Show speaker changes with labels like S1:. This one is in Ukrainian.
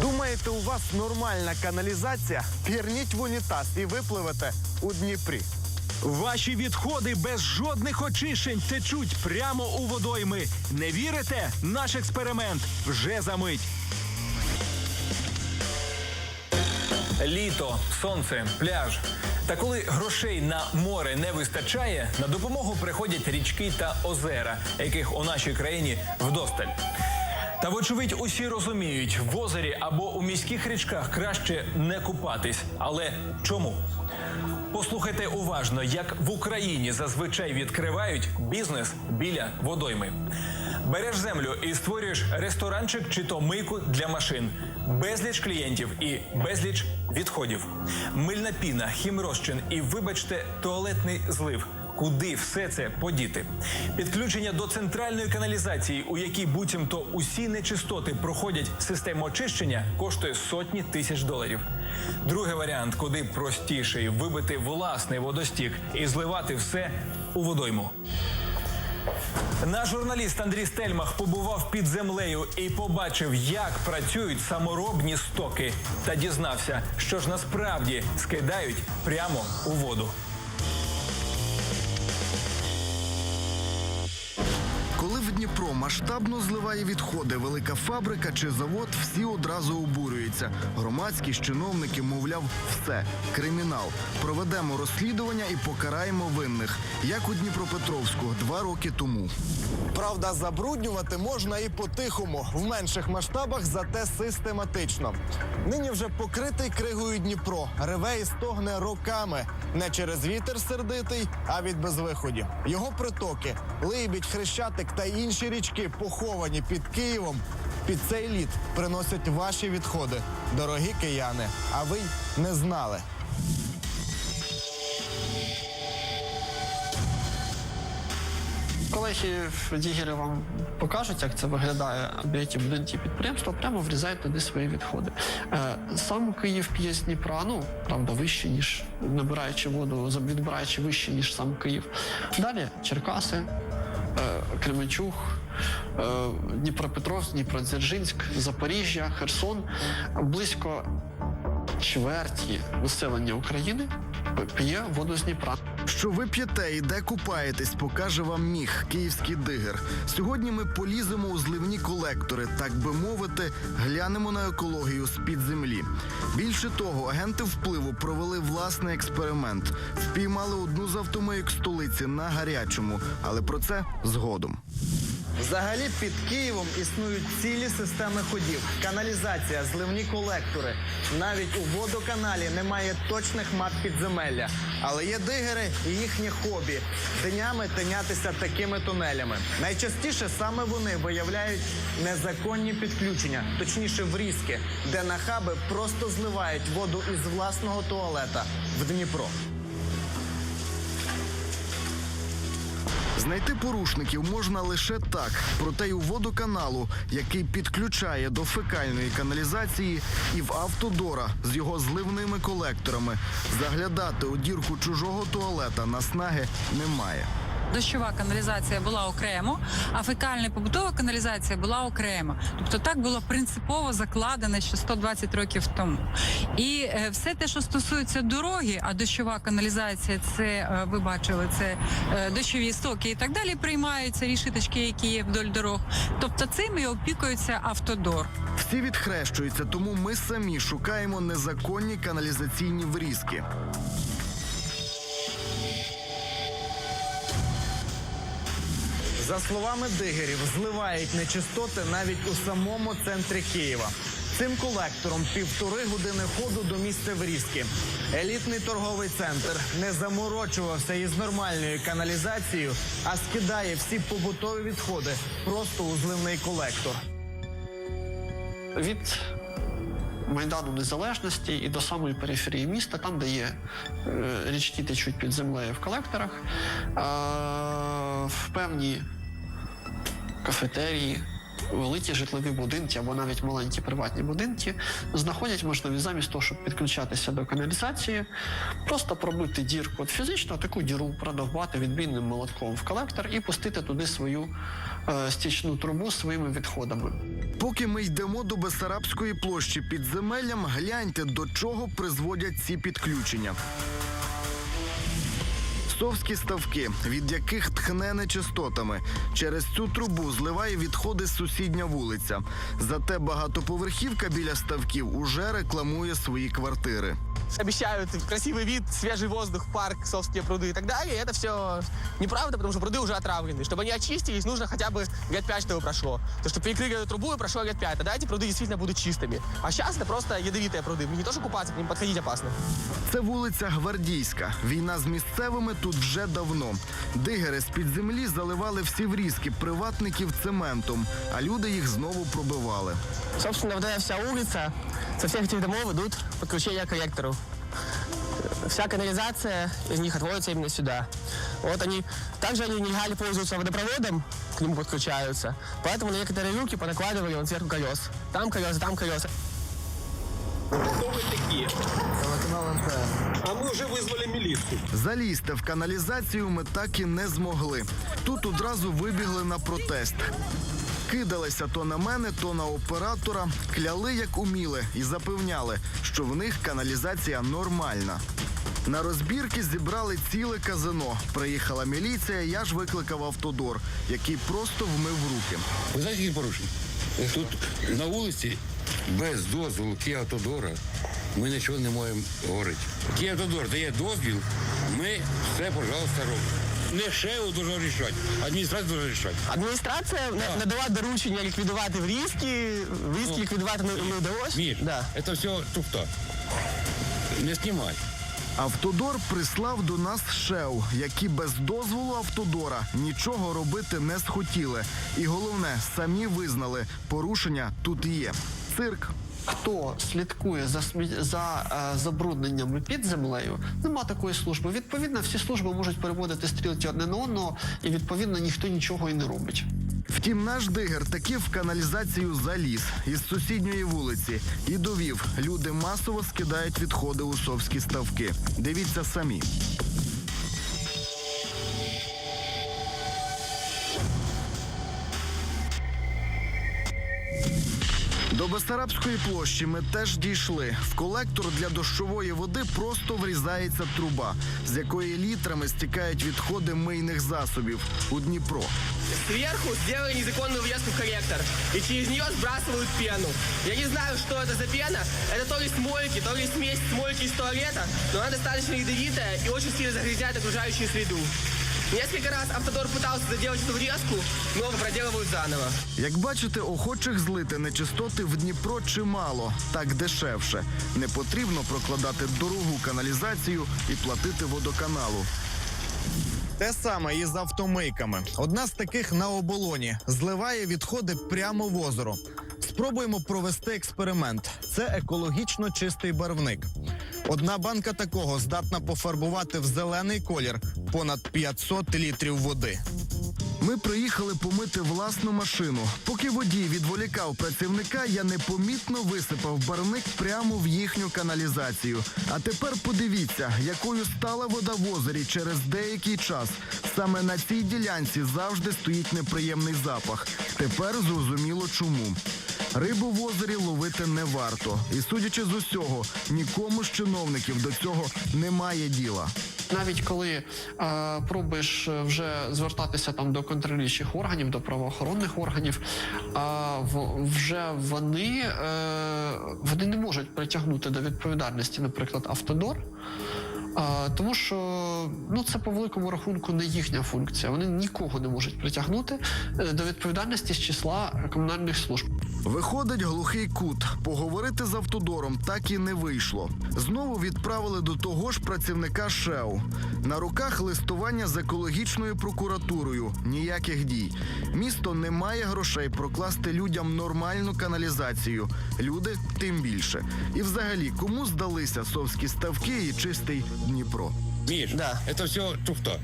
S1: Думаєте, у вас нормальна каналізація? Пірніть в унітаз і випливете у Дніпрі.
S2: Ваші відходи без жодних очищень течуть прямо у водойми. Не вірите? Наш експеримент вже за мить. Літо, сонце, пляж. Та коли грошей на море не вистачає, на допомогу приходять річки та озера, яких у нашій країні вдосталь. Та вочевидь усі розуміють, в озері або у міських річках краще не купатись. Але чому? Послухайте уважно, як в Україні зазвичай відкривають бізнес біля водойми. Береш землю і створюєш ресторанчик чи то мийку для машин, безліч клієнтів і безліч відходів. Мильна піна, хімрозчин і, вибачте, туалетний злив. Куди все це подіти? Підключення до центральної каналізації, у якій буцімто усі нечистоти проходять систему очищення, коштує сотні тисяч доларів. Другий варіант, куди простіший вибити власний водостік і зливати все у водойму. Наш журналіст Андрій Стельмах побував під землею і побачив, як працюють саморобні стоки, та дізнався, що ж насправді скидають прямо у воду.
S3: Дніпро масштабно зливає відходи велика фабрика чи завод, всі одразу обурюються. Громадські чиновники, мовляв, все кримінал. Проведемо розслідування і покараємо винних, як у Дніпропетровську два роки тому.
S1: Правда, забруднювати можна і по-тихому, в менших масштабах, зате систематично. Нині вже покритий кригою Дніпро, реве і стогне роками. Не через вітер сердитий, а від безвиходів. Його притоки, Либідь, Хрещатик та інші річки, поховані під Києвом. Під цей лід приносять ваші відходи, дорогі кияни. А ви й не знали.
S4: Колеги Дігері вам покажуть, як це виглядає, аби ті будинки підприємства прямо врізають туди свої відходи. Е, Сам Київ п'є з Дніпра, ну правда, вище, ніж набираючи воду, відбираючи вище, ніж сам Київ. Далі Черкаси, Кременчуг, е, Дніпропетровськ, Дніпродзержинськ, Запоріжжя, Херсон. Близько чверті населення України п'є воду з Дніпра.
S3: Що ви п'єте і де купаєтесь, покаже вам міг київський дигер. Сьогодні ми поліземо у зливні колектори, так би мовити, глянемо на екологію з під землі. Більше того, агенти впливу провели власний експеримент. Впіймали одну з автомийок столиці на гарячому, але про це згодом.
S1: Взагалі під Києвом існують цілі системи ходів, каналізація, зливні колектори. Навіть у водоканалі немає точних мап підземелля. Але є дигери і їхнє хобі днями тинятися такими тунелями. Найчастіше саме вони виявляють незаконні підключення, точніше врізки, де нахаби просто зливають воду із власного туалета в Дніпро.
S3: Знайти порушників можна лише так, проте й у водоканалу, який підключає до фекальної каналізації, і в автодора з його зливними колекторами. Заглядати у дірку чужого туалета наснаги немає.
S5: Дощова каналізація була окремо, а фекальна побутова каналізація була окремо. Тобто так було принципово закладено ще 120 років тому. І е, все те, що стосується дороги, а дощова каналізація, це е, ви бачили, це е, дощові стоки і так далі. Приймаються рішиточки, які є вдоль дорог. Тобто цим і опікується автодор.
S3: Всі відхрещуються, тому ми самі шукаємо незаконні каналізаційні врізки.
S1: За словами дигерів, зливають нечистоти навіть у самому центрі Києва. Цим колектором півтори години ходу до місця врізки. Елітний торговий центр не заморочувався із нормальною каналізацією, а скидає всі побутові відходи просто у зливний колектор.
S4: від Майдану Незалежності і до самої периферії міста, там, де є е, річки течуть під землею в колекторах, е, в певні кафетерії, великі житлові будинки або навіть маленькі приватні будинки знаходять можливість замість того, щоб підключатися до каналізації, просто пробити дірку, от фізично таку діру продовбати відбійним молотком в колектор і пустити туди свою е, стічну трубу своїми відходами.
S3: Поки ми йдемо до Бесарабської площі під земеллям, гляньте, до чого призводять ці підключення. Совські ставки, від яких тхне нечистотами. Через цю трубу зливає відходи сусідня вулиця. Зате багатоповерхівка біля ставків уже рекламує свої квартири
S6: обещают красивый вид, свежий воздух, парк, совские пруды и так далее. И это все неправда, потому что пруды уже отравлены. Чтобы они очистились, нужно хотя бы лет 5, чтобы прошло. То, что перекрыли эту трубу и прошло лет 5, тогда эти пруды действительно будут чистыми. А сейчас это просто ядовитые пруды. Не то, что купаться, к ним подходить опасно.
S3: Це вулиця Гвардійська. Війна з місцевими тут вже давно. Дигери з-під землі заливали всі врізки приватників цементом, а люди їх знову пробивали.
S6: Собственно, вот эта вся улица со всех этих домов идут подключения к коллектору. Вся канализация из них отводится именно сюда. Вот они, также они нелегально пользуются водопроводом, к нему подключаются. Поэтому на некоторые люки понакладывали вот сверху колес. Там колеса, там колеса.
S7: Кто вы такие? А мы уже вызвали милицию.
S3: Залізти в каналізацію ми так і не змогли. Тут одразу вибігли на протест. Кидалися то на мене, то на оператора, кляли як уміли і запевняли, що в них каналізація нормальна. На розбірки зібрали ціле казино. Приїхала міліція, я ж викликав автодор, який просто вмив руки.
S8: Ви знаєте, які порушення? Тут на вулиці без дозволу Київтодора ми нічого не можемо говорити. Київтодор дає дозвіл, ми все, пожалуйста, робимо. Не ШЕУ должно рішати, адміністрація должна рішати.
S6: Адміністрація на- надала доручення ліквідувати врізки, врізки ліквідувати не, не вдалося.
S8: Міш,
S6: Да.
S8: це все туфта. Не знімай.
S3: Автодор прислав до нас ШЕУ, які без дозволу автодора нічого робити не схотіли. І головне, самі визнали, порушення тут є. Цирк.
S4: Хто слідкує за за е, забрудненнями під землею, нема такої служби. Відповідно, всі служби можуть переводити стрілки одне на одного, і відповідно ніхто нічого і не робить.
S3: Втім, наш дигер таки в каналізацію заліз із сусідньої вулиці і довів, люди масово скидають відходи у совські ставки. Дивіться самі. До Бесарабської площі ми теж дійшли. В колектор для дощової води просто врізається труба, з якої літрами стікають відходи мийних засобів у Дніпро.
S6: Сверху сделали незаконную въездку в коллектор. И через нее сбрасывают пену. Я не знаю, что это за пена. Это то ли с мойки, то ли смесь с мойки из туалета. Но она достаточно ядовитая и очень сильно загрязняет окружающую среду. Несколько раз автодор пытался заделать эту врезку, но его проделывают заново.
S3: Як бачите, охочих злити нечистоти в Дніпро чимало, так дешевше. Не потрібно прокладати дорогу каналізацію і платити водоканалу.
S1: Те саме і з автомийками. Одна з таких на оболоні зливає відходи прямо в озеро. Спробуємо провести експеримент. Це екологічно чистий барвник. Одна банка такого здатна пофарбувати в зелений колір понад 500 літрів води.
S3: Ми приїхали помити власну машину. Поки водій відволікав працівника, я непомітно висипав барвник прямо в їхню каналізацію. А тепер подивіться, якою стала вода в озері через деякий час. Саме на цій ділянці завжди стоїть неприємний запах. Тепер зрозуміло чому. Рибу в озері ловити не варто. І судячи з усього, нікому з чиновників до цього немає діла.
S4: Навіть коли е, пробуєш е, вже звертатися там до контролюючих органів, до правоохоронних органів, е, вже вони, е, вони не можуть притягнути до відповідальності, наприклад, автодор. е, Тому що ну це по великому рахунку не їхня функція. Вони нікого не можуть притягнути е, до відповідальності з числа комунальних служб.
S3: Виходить глухий кут. Поговорити з автодором так і не вийшло. Знову відправили до того ж працівника ШЕУ. На руках листування з екологічною прокуратурою. Ніяких дій. Місто не має грошей прокласти людям нормальну каналізацію. Люди тим більше. І взагалі, кому здалися совські ставки і чистий Дніпро?
S8: Міш,
S6: Да.
S8: це все туфта.